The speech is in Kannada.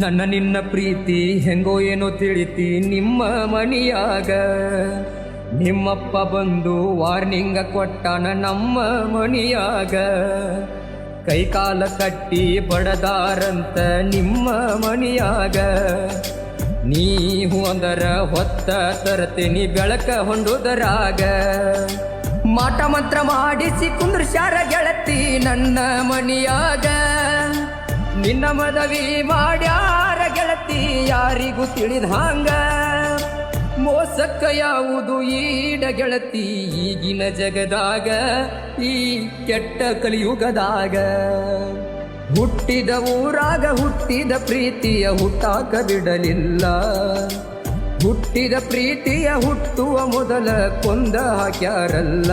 ನನ್ನ ನಿನ್ನ ಪ್ರೀತಿ ಹೆಂಗೋ ಏನೋ ತಿಳಿತಿ ನಿಮ್ಮ ಮನಿಯಾಗ ನಿಮ್ಮಪ್ಪ ಬಂದು ವಾರ್ನಿಂಗ ಕೊಟ್ಟಾನ ನಮ್ಮ ಮನಿಯಾಗ ಕೈಕಾಲ ಕಟ್ಟಿ ಬಡದಾರಂತ ನಿಮ್ಮ ಮನಿಯಾಗ ನೀ ಅಂದರ ಹೊತ್ತ ತರತೀನಿ ಬೆಳಕ ಹೊಂಡುದರಾಗ ಮಾಟ ಮಂತ್ರ ಮಾಡಿಸಿ ಕುಂದ್ರಶಾರ ಗೆಳತಿ ನನ್ನ ಮನಿಯಾಗ ನಿನ್ನ ಮದವಿ ಮಾಡ್ಯಾರ ಗೆಳತಿ, ಯಾರಿಗೂ ತಿಳಿದ ಹಾಂಗ. ಮೋಸಕ್ಕ ಯಾವುದು ಈಡ ಗೆಳತಿ, ಈಗಿನ ಜಗದಾಗ, ಈ ಕೆಟ್ಟ ಕಲಿಯುಗದಾಗ. ಹುಟ್ಟಿದ ಊರಾಗ ಹುಟ್ಟಿದ ಪ್ರೀತಿಯ ಹುಟ್ಟಾಕ ಬಿಡಲಿಲ್ಲ. ಹುಟ್ಟಿದ ಪ್ರೀತಿಯ ಹುಟ್ಟುವ ಮೊದಲ ಕೊಂದ ಹಾಕ್ಯಾರಲ್ಲ.